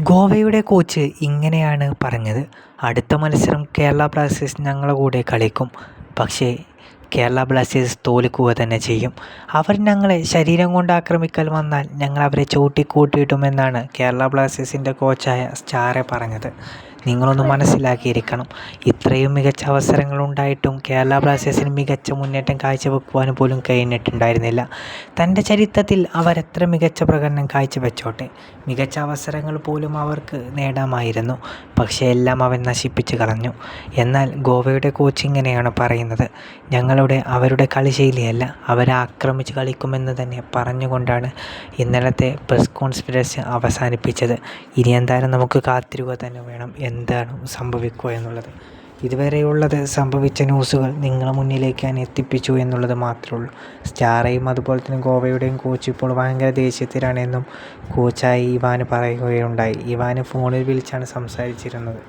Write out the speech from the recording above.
ഗോവയുടെ കോച്ച് ഇങ്ങനെയാണ് പറഞ്ഞത്. അടുത്ത മത്സരം കേരള ബ്ലാസ്റ്റേഴ്സ് ഞങ്ങളുടെ കൂടെ കളിക്കും. പക്ഷേ കേരള ബ്ലാസ്റ്റേഴ്സ് തോൽക്കുക തന്നെ ചെയ്യും. അവർ ഞങ്ങളെ ശരീരം കൊണ്ട് ആക്രമിക്കൽ വന്നാൽ ഞങ്ങൾ അവരെ ചൂട്ടിക്കൂട്ടിയിട്ടുമെന്നാണ് കേരള ബ്ലാസ്റ്റേഴ്സിന്റെ കോച്ചായ സ്റ്റാറെ പറഞ്ഞത്. നിങ്ങളൊന്ന് മനസ്സിലാക്കിയിരിക്കണം. ഇത്രയും മികച്ച അവസരങ്ങൾ ഉണ്ടായിട്ടും കേരള ബ്ലാസ്റ്റേഴ്സിന് മികച്ച മുന്നേറ്റം കാഴ്ചവെക്കുവാൻ പോലും കഴിഞ്ഞിട്ടുണ്ടായിരുന്നില്ല. തന്റെ ചരിത്രത്തിൽ അവരെത്ര മികച്ച പ്രകടനം കാഴ്ചവെച്ചോട്ടെ. മികച്ച അവസരങ്ങൾ പോലും അവർക്ക് നേടാമായിരുന്നു. പക്ഷേ എല്ലാം അവൻ നശിപ്പിച്ചു കളഞ്ഞു. എന്നാൽ ഗോവയുടെ കോച്ച് ഇങ്ങനെയാണ് പറയുന്നത്. ഞങ്ങളുടെ അവരുടെ കളിശൈലിയല്ല അവരെ ആക്രമിച്ച് കളിക്കുമെന്ന് തന്നെ പറഞ്ഞുകൊണ്ടാണ് ഇന്നലത്തെ പ്രസ് കോൺഫറൻസ് അവസാനിപ്പിച്ചത്. ഇനി എന്തായാലും നമുക്ക് കാത്തിരുക തന്നെ വേണം എന്താണ് സംഭവിക്കുക എന്നുള്ളത്. ഇതുവരെയുള്ളത് സംഭവിച്ച ന്യൂസുകൾ നിങ്ങളുടെ മുന്നിലേക്ക് ഞാൻ എത്തിപ്പിച്ചു എന്നുള്ളത് മാത്രമേ ഉള്ളൂ. സ്റ്റാറേയും അതുപോലെ തന്നെ ഗോവയുടെയും കോച്ച് ഇപ്പോൾ ഭയങ്കര ദേഷ്യത്തിലാണെന്നും കോച്ചായി ഇവാന് പറയുകയുണ്ടായി. ഇവാന് ഫോണിൽ വിളിച്ചാണ് സംസാരിച്ചിരുന്നത്.